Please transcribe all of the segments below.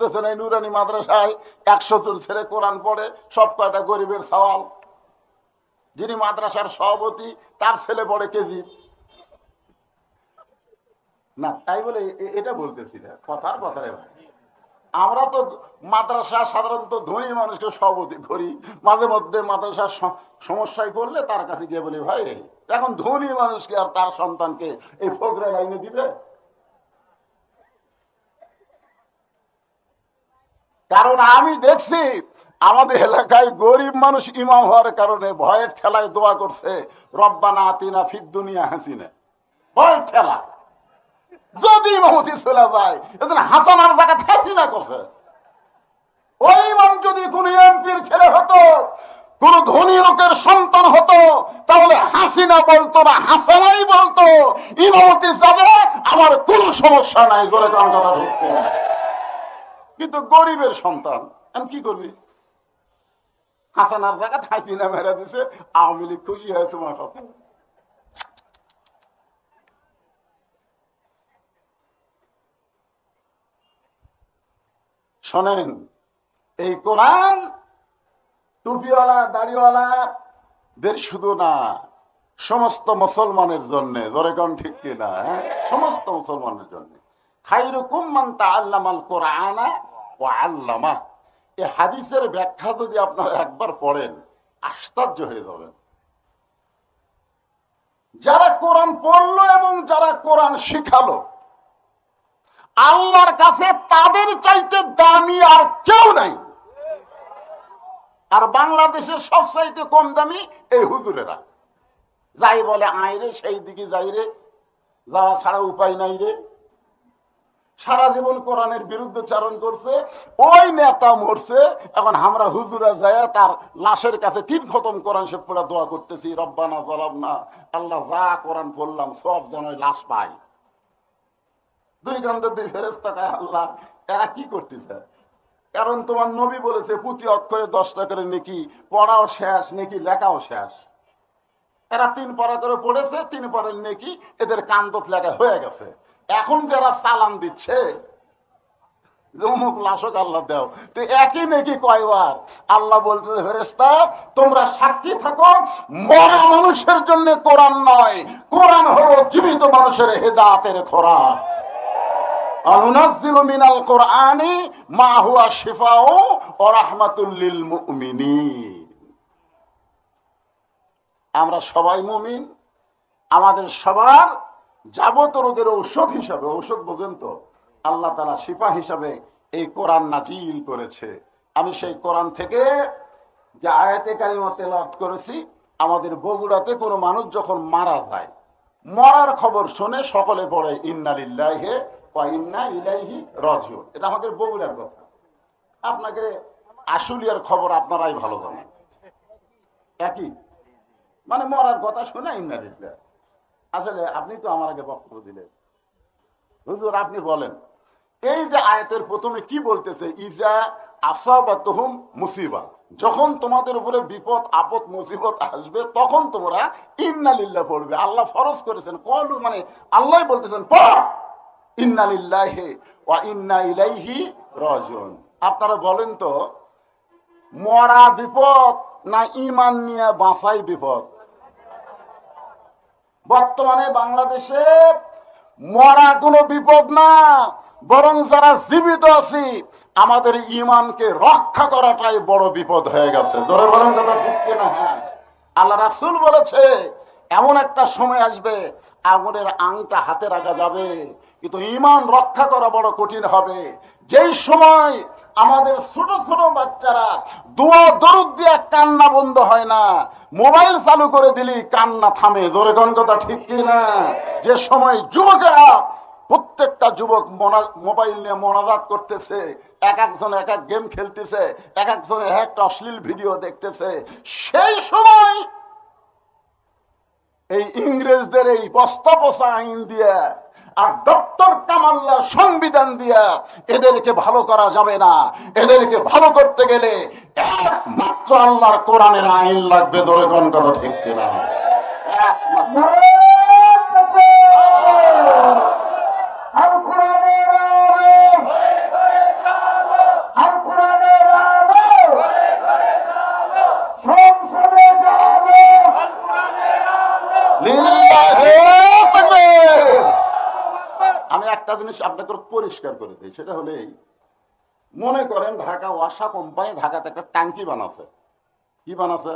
বুঝতেছেন এই নুরানি মাদ্রাসায় একশো জন ছেলে কোরআন পড়ে, সব কয়টা গরিবের সওয়াল? যিনি মাদ্রাসার সভাপতি, তার ছেলে পড়ে কেজি। না, তাই বলে এটা বলতেছি না, কথার কথা রে ভাই আমরা তো মাদ্রাসা সাধারণত ধনী মানুষকে সভাপতি করি, মাঝে মধ্যে মাদ্রাসার সমস্যায় পড়লে তার কাছে গিয়ে বলি, ভাই, এখন ধনী মানুষকে আর তার সন্তানকে এই ফোকরা লাইনে দিবে? কারণ আমি দেখছি আমাদের এলাকায় গরিব মানুষ ইমাম হওয়ার কারণে ভয়ের ঠেলায় দোয়া করছে রব্বা রব্বানা আতিনা ফিদ দুনিয়া হাসিনে। ভয়ের ঠেলা। যদি ইমামতি চলে যায় এদের হাসানার জায়গা হাসিনা করছে। ওই ইমাম যদি কোন এমপির ছেলে হতো, কোন ধনী লোকের সন্তান হতো, তাহলে হাসিনা বলতো না, হাসানাই বলতো ইমামতি যাবে, আমার কোনো সমস্যা নাই। জোরে কোন কথা কিন্তু গরিবের সন্তান আমি কি করবি? হাসানার জায়গা হাসিনা মেরে দিছে, আওয়ামী লীগ খুশি হয়েছে কথা শোনেন, এই কোরআন টুপিওয়ালা, দাড়িওয়ালা, দের শুধু না, সমস্ত মুসলমানের জন্য জোরেগণ ঠিক কিনা হ্যাঁ? সমস্ত মুসলমানের জন্য। খাইরুকুম মান তাআল্লামাল কোরআনা আল্লামা এই হাদিসের ব্যাখ্যা যদি আপনারা একবার পড়েন, আশ্চর্য হয়ে যাবেন। যারা কোরআন পড়ল এবং যারা কোরআন শিখালো, আল্লাহর কাছে তাদের চাইতে দামি আর কেউ নাই। আর বাংলাদেশের সবচাইতে কম দামি এই হুজুরেরা। যাই বলে, আয় রে, সেই দিকে যাই রে, যাওয়া ছাড়া উপায় নাই রে। সারা জীবন কোরআনের বিরুদ্ধে চারণ করছে, ওই নেতা মরছে, এখন আমরা হুজুরা যায় তার লাশের কাছে তিন খতম কোরআন সে পুরা দোয়া করতেছি, রব্বানা জলাব না আল্লাহ যা কোরআন পড়লাম, সব যেন লাশ পাই দুই কান্তের দুই ফেরেস্তা কায়, আল্লাহ, এরা কি করতেছে? কারণ তোমার নবী বলেছে প্রতি অক্ষরে দশটা করে নেকি, পড়াও শেষ, নেকি লেখাও শেষ। এরা তিন পড়া করে পড়েছে, তিন পরের নেকি এদের কান্দত লেখা হয়ে গেছে। এখন যারা সালাম দিচ্ছে একই নাকি কয়বার? আল্লাহ বলতে তোমরা সাক্ষী থাকো, মরা মানুষের জন্য কোরআন নয়। কোরআন হলো জীবিত মানুষের হেদাতের খোরাক। অনুনাজ্জিলু মিনাল কোরআনি মা হুয়া শিফাউ ও রাহমাতুল লিল আমরা সবাই মুমিন। আমাদের সবার যাবত রোগের ঔষধ হিসাবে, ঔষধ বোঝেন তো, আল্লাহ তালা শিপা হিসাবে এই কোরআন নাজিল করেছে। আমি সেই কোরআন থেকে যে আয়াতে কারিমা তেলাওয়াত করেছি, আমাদের বগুড়াতে কোনো মানুষ যখন মারা যায়, মরার খবর শুনে সকলে পড়ে ইন্নালিল্লাহে ইন্না ইলাইহি রাজিউন। এটা আমাদের বগুড়ার কথা। আপনাকে আশুলিয়ার খবর আপনারাই ভালো জানেন। একই? মানে মরার কথা শুনে ইন্নালিল্লাহ আসলে আপনি তো আমার আগে বক্তব্য দিলেন। হুজুর, আপনি বলেন, এই যে আয়াতের প্রথমে কি বলতেছে? ইজা আসাবাতহুম মুসিবা। যখন তোমাদের উপরে বিপদ, আপদ, মুসিবত আসবে, তখন তোমরা ইন্নালিল্লাহ পড়বে। আল্লাহ ফরজ করেছেন। কলু মানে আল্লাহ বলতেছেন, পড়! ইন্নালিল্লাহে ওয়া ইন্না ইলাইহি রাজিউন। আপনারা বলেন তো, মরা বিপদ না ইমান নিয়ে বাঁচাই বিপদ? বর্তমানে বাংলাদেশে মরা কোনো বিপদ না, বরং যারা জীবিত আছি, আমাদের ইমানকে রক্ষা করাটাই বড় বিপদ হয়ে গেছে। জোরে বলেন কথা ঠিক কিনা? হ্যাঁ। আল্লাহ রাসুল বলেছে, এমন একটা সময় আসবে, আগুনের আংটা হাতে রাখা যাবে, কিন্তু ইমান রক্ষা করা বড় কঠিন হবে। যেই সময় আমাদের ছোট ছোট বাচ্চারা দোয়া দরুদ দিয়ে কান্না বন্ধ হয় না। মোবাইল চালু করে দিলি কান্না থামে। জোরে কোন কথা ঠিক কি না? যে সময় যুবকেরা প্রত্যেকটা যুবক মোবাইল নিয়ে মনাজাত করতেছে, এক একজন এক এক গেম খেলতেছে, এক একজন এক একটা অশ্লীল ভিডিও দেখতেছে, সেই সময় এই ইংরেজদের এই বস্তা বসা আইন দিয়ে আর ডক্টর কামাল্লার সংবিধান দিয়া এদেরকে ভালো করা যাবে না। এদেরকে ভালো করতে গেলে একমাত্র আল্লাহর কোরআনের আইন লাগবে ধরে কোন ঠিক কিনা? একমাত্র। জিনিস আপনাকে পরিষ্কার করে দিই সেটা হলে এই, মনে করেন ঢাকা ওয়াসা কোম্পানি ঢাকাতে একটা ট্যাঙ্কি বানাচ্ছে কি বানাচ্ছে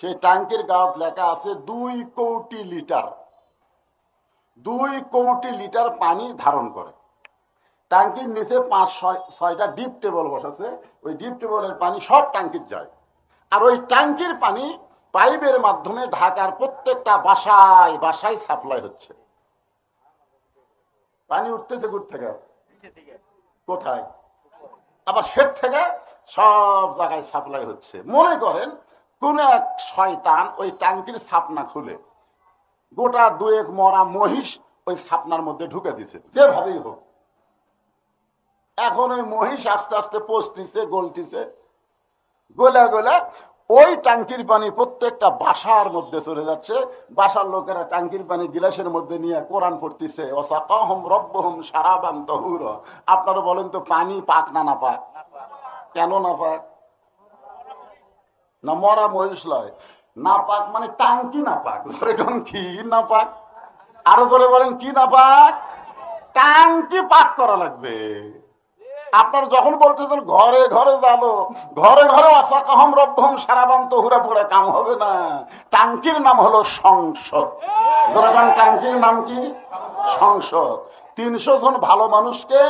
সেই ট্যাঙ্কির গাঁত লেখা আছে দুই কোটি লিটার। দুই কোটি লিটার পানি ধারণ করে। ট্যাঙ্কির নিচে পাঁচ ছয় ছয়টা ডিপ টেবল বসাছে। ওই ডিপ টেবলের পানি সব ট্যাঙ্কির যায়। আর ওই ট্যাঙ্কির পানি পাইপের মাধ্যমে ঢাকার প্রত্যেকটা বাসায় বাসায় সাপ্লাই হচ্ছে। পানি উঠতেছে গুড় থেকে। কোথায়? আবার সেট থেকে সব জায়গায় সাপ্লাই হচ্ছে। মনে করেন কোন এক শয়তান ওই ট্যাঙ্কির ছাপনা খুলে, গোটা দুয়েক মরা মহিষ ওই ছাপনার মধ্যে ঢুকে দিছে। যেভাবেই হোক। এখন ওই মহিষ আস্তে আস্তে পচতিছে, গলতিছে। গোলা গোলা ওই টাঙ্কির পানি প্রত্যেকটা বাসার মধ্যে চলে যাচ্ছে। বাসার লোকেরা টাঙ্কির পানি গিলাসের মধ্যে নিয়ে কোরআন পড়তেছে। আপনারা বলেন তো, পানি পাক না না পাক? কেন না পাক? না মরা মহিষ লয়। না পাক মানে টাঙ্কি না পাক। ধরে কোন কি না পাক? আরও ধরে বলেন, কি না পাক? টাঙ্কি পাক করা লাগবে। আপনার যখন বলতেছেন, ঘরে ঘরে জানো ঘরে ঘরে আসা কাহম রব্বহম সারাবান তহুরা পড়ে কাম হবে না। টাঙ্কির নাম হলো সংসদ। যখন টাঙ্কির নাম কি? সংসদ। তিনশো জন ভালো মানুষকে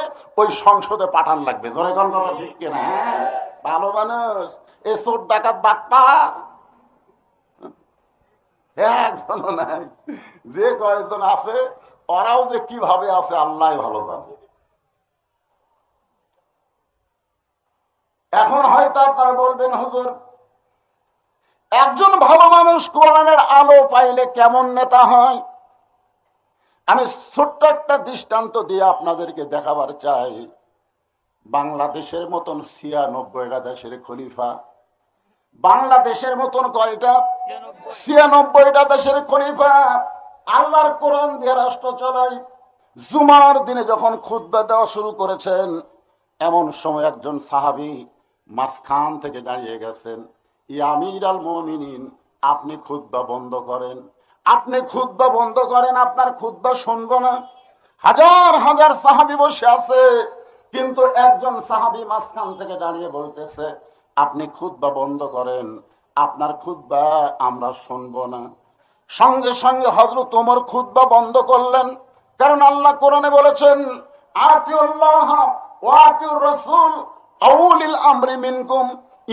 ওই সংসদে পাঠান লাগবে। ধরে কোন কথা ঠিক কিনা হ্যাঁ? ভালো মানুষ। এ চোর ডাকাত বাটপা একজনও নাই যে কয়েকজন আছে, ওরাও যে কীভাবে আছে আল্লাহ ভালো জানে। এখন হয়তো আপনারা বলবেন, হুজুর, একজন ভালো মানুষ কোরআনের আলো পাইলে কেমন নেতা হয়? আমি ছোট্ট একটা দৃষ্টান্ত দিয়ে আপনাদেরকে দেখাবার চাই। বাংলাদেশের মতন ছিয়ানব্বইটা দেশের খলিফা, বাংলাদেশের মতন কয়টা? ছিয়ানব্বইটা দেশের খলিফা। আল্লাহর কোরআন দিয়ে রাষ্ট্র চালায়। জুমার দিনে যখন খুদ্া দেওয়া শুরু করেছেন, এমন সময় একজন সাহাবি মাঝখান থেকে দাঁড়িয়ে গেছেন। ইয়ামির আল মমিনিন, আপনি খুদ্া বন্ধ করেন। আপনি খুদ্া বন্ধ করেন, আপনার খুদ্া শুনব না। হাজার হাজার সাহাবি বসে আছে, কিন্তু একজন সাহাবি মাঝখান থেকে দাঁড়িয়ে বলতেছে, আপনি খুদ্া বন্ধ করেন, আপনার খুদ্া আমরা শুনব না। সঙ্গে সঙ্গে হজরত ওমর খুদ্া বন্ধ করলেন, কারণ আল্লাহ কোরআনে বলেছেন, আতিউল্লাহ ওয়া আতিউর রাসূল আউলিল আমরি মিনকুম,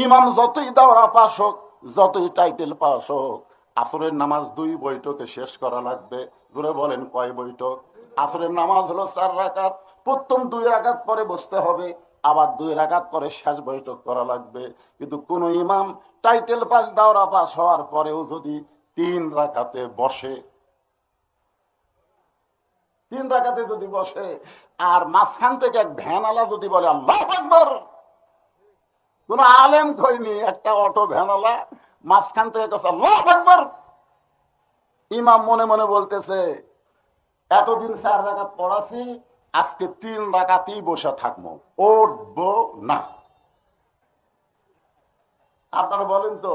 ইমাম যতই দাওরা পাস হোক, যতই টাইটেল পাস হোক, আসরের নামাজ দুই বৈঠকে শেষ করা লাগবে। দূরে বলেন, কয় বৈঠক? আসরের নামাজ হলো চার রাকাত, প্রথম দুই রাকাত পরে বসতে হবে, আবার দুই রাকাত পরে শেষ বৈঠক করা লাগবে। কিন্তু কোন ইমাম টাইটেল পাস, দাওরা পাস হওয়ার পরেও যদি তিন রাকাতে বসে, তিন রাকাতে যদি বসে, আর মাঝখান থেকে এক ভ্যানালা যদি বলে, আল্লাহ আকবর কোন আলেম কইনি, একটা অটো ভ্যানালা মাঝখান থেকে কাছে আল্লাহ আকবর ইমাম মনে মনে বলতেছে, এতদিন চার রাকাত পড়াছি, আজকে তিন রাকাতেই বসে থাকব, উঠবো না। আপনারা বলেন তো,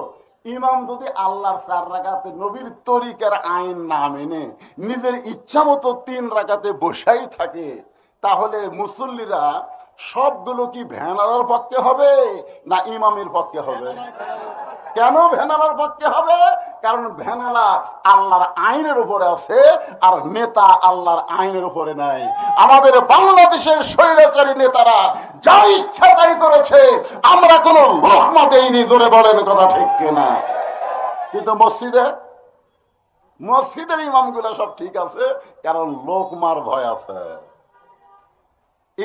ইমাম যদি আল্লাহর চার রাখাতে নবীর তরিকার আইন না মেনে নিজের ইচ্ছা মতো তিন রাখাতে বসাই থাকে, তাহলে মুসল্লিরা সবগুলো কি ভ্যানালার পক্ষে হবে না ইমামের পক্ষে হবে? কেন ভ্যানালার পক্ষে হবে? কারণ ভ্যানালা আল্লাহর আইনের উপরে আছে আর নেতা আল্লাহর আইনের উপরে নাই। আমাদের বাংলাদেশের স্বৈরাচারী নেতারা যা ইচ্ছা তাই করেছে, আমরা কোনো লোকমা দেইনি জোরে বলেন কথা ঠিক কিনা? কিন্তু মসজিদে, মসজিদের ইমামগুলো সব ঠিক আছে, কারণ লোকমার ভয় আছে।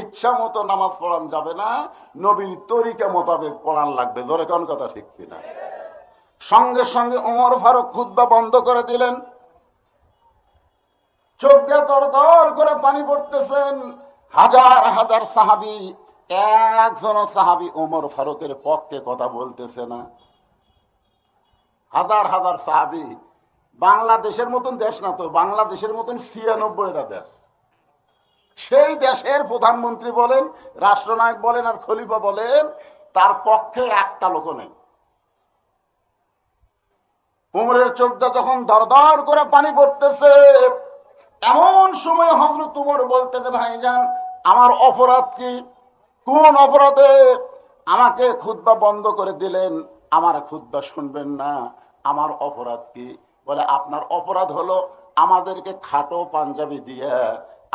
ইচ্ছা মতো নামাজ পড়ান যাবে না, নবীর তরিকা মোতাবেক পড়ান লাগবে। ধরে কোন কথা ঠিক কিনা? সঙ্গে সঙ্গে ওমর ফারুক খুদ্া বন্ধ করে দিলেন। হাজার হাজার সাহাবি একজন সাহাবি ওমর ফারুকের পক্ষে কথা বলতেছে না। হাজার হাজার সাহাবি, বাংলাদেশের মতন দেশ না তো, বাংলাদেশের মতন ছিয়ানব্বইটা দেশ। সেই দেশের প্রধানমন্ত্রী বলেন, রাষ্ট্রনায়ক বলেন আর খলিফা বলেন, তার পক্ষে একটা লোক নেই। উমরের চোখটা যখন দরদর করে পানি পড়তেছে, এমন সময় হজরত তোমার বলতে যে ভাইজান, আমার অপরাধ কি? কোন অপরাধে আমাকে খুদ্া বন্ধ করে দিলেন? আমার খুদ্া শুনবেন না। আমার অপরাধ কি? বলে, আপনার অপরাধ হলো আমাদেরকে খাটো পাঞ্জাবি দিয়ে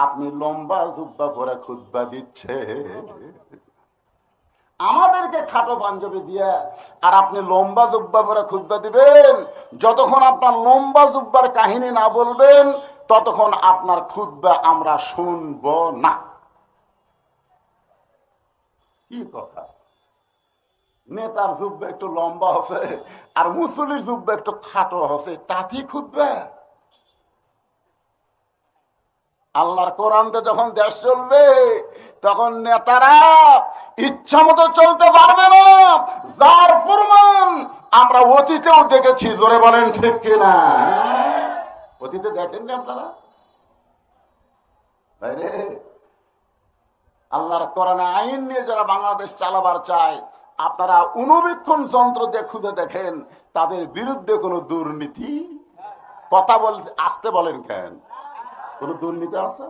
আপনি লম্বা জুব্বা করে খুদ্া দিচ্ছে। আমাদেরকে খাটো পাঞ্জাবি দিয়ে আর আপনি লম্বা জুব্বা পরে খুদ্া দিবেন। যতক্ষণ আপনার লম্বা জুব্বার কাহিনী না বলবেন, ততক্ষণ আপনার খুদ্া আমরা শুনব না। কি কথা? নেতার জুব্বা একটু লম্বা হবে আর মুসলির জুব্বা একটু খাটো হবে তাতেই খুদ্া? আল্লাহর কোরআনতে যখন দেশ চলবে, তখন নেতারা ইচ্ছা মতো চলতে পারবে না। যার প্রমাণ আমরা অতীতেও দেখেছি, জোরে বলেন ঠিক কিনা? অতীতে দেখেননি আপনারা? বাইরে। আল্লাহর কোরআনে আইন নিয়ে যারা বাংলাদেশ চালাবার চায়, আপনারা অনুবীক্ষণ যন্ত্র দিয়ে খুঁজে দেখেন, তাদের বিরুদ্ধে কোনো দুর্নীতি? কথা বল আসতে বলেন কেন? কোন দুর্নীতি আছে?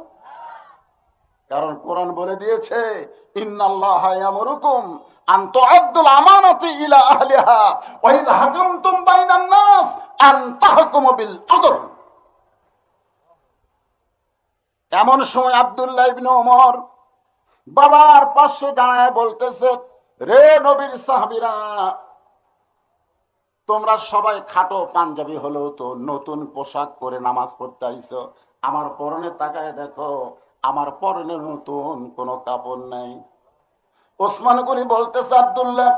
কারণ কোরআন বলে দিয়েছে এমন সময় আব্দুল্লাহ ইবনে ওমর বাবার পাশে দাঁড়ায় বলতেছে, রে নবীর সাহাবীরা, তোমরা সবাই খাটো পাঞ্জাবি হলেও তো নতুন পোশাক পরে নামাজ পড়তে আইছো। আমার পরনে তাকায় দেখো, আমার পরনে নতুন কোনো কাপড় নাই। ওসমান গনি বলতেছে, আবদুল্লাহ,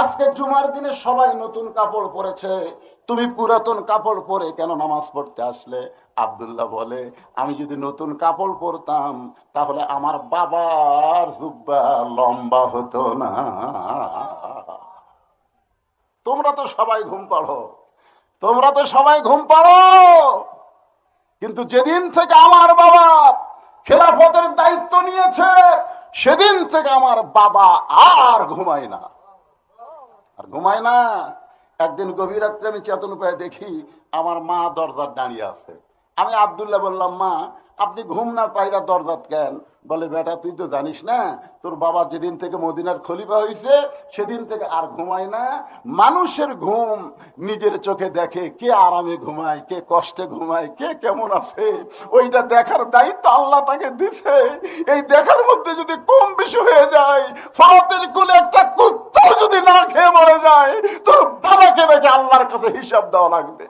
আজকে জুমার দিনে সবাই নতুন কাপড় পরেছে। তুমি পুরাতন কাপড় পরে কেন নামাজ পড়তে আসলে? আব্দুল্লাহ বলে, আমি যদি নতুন কাপড় পরতাম, তাহলে আমার বাবার জুব্বা লম্বা হতো না। তোমরা তো সবাই ঘুম পাড়ো। তোমরা তো সবাই ঘুম পাড়ো। কিন্তু যেদিন থেকে আমার বাবা খেলাফতের দায়িত্ব নিয়েছে, সেদিন থেকে আমার বাবা আর ঘুমায় না। আর ঘুমায় না? একদিন গভীর রাত্রে আমি চেতন উপায় দেখি আমার মা দরজার দাঁড়িয়ে আছে। আমি আবদুল্লাহ বললাম, মা আপনি ঘুম না পাইরা দরজাত কেন বলে, বেটা, তুই তো জানিস না, তোর বাবা যেদিন থেকে মদিনার খলিফা হয়েছে সেদিন থেকে আর ঘুমায় না। মানুষের ঘুম নিজের চোখে দেখে কে আরামে ঘুমায়, কে কষ্টে ঘুমায়, কে কেমন আছে। ওইটা দেখার দায়িত্ব আল্লাহ তাকে দিছে। এই দেখার মধ্যে যদি কম বেশি হয়ে যায়, ফরাতের কোলে একটা কুত্তাও যদি না খেয়ে মরে যায়, তোর বাবাকে দেখে আল্লাহর কাছে হিসাব দেওয়া লাগবে।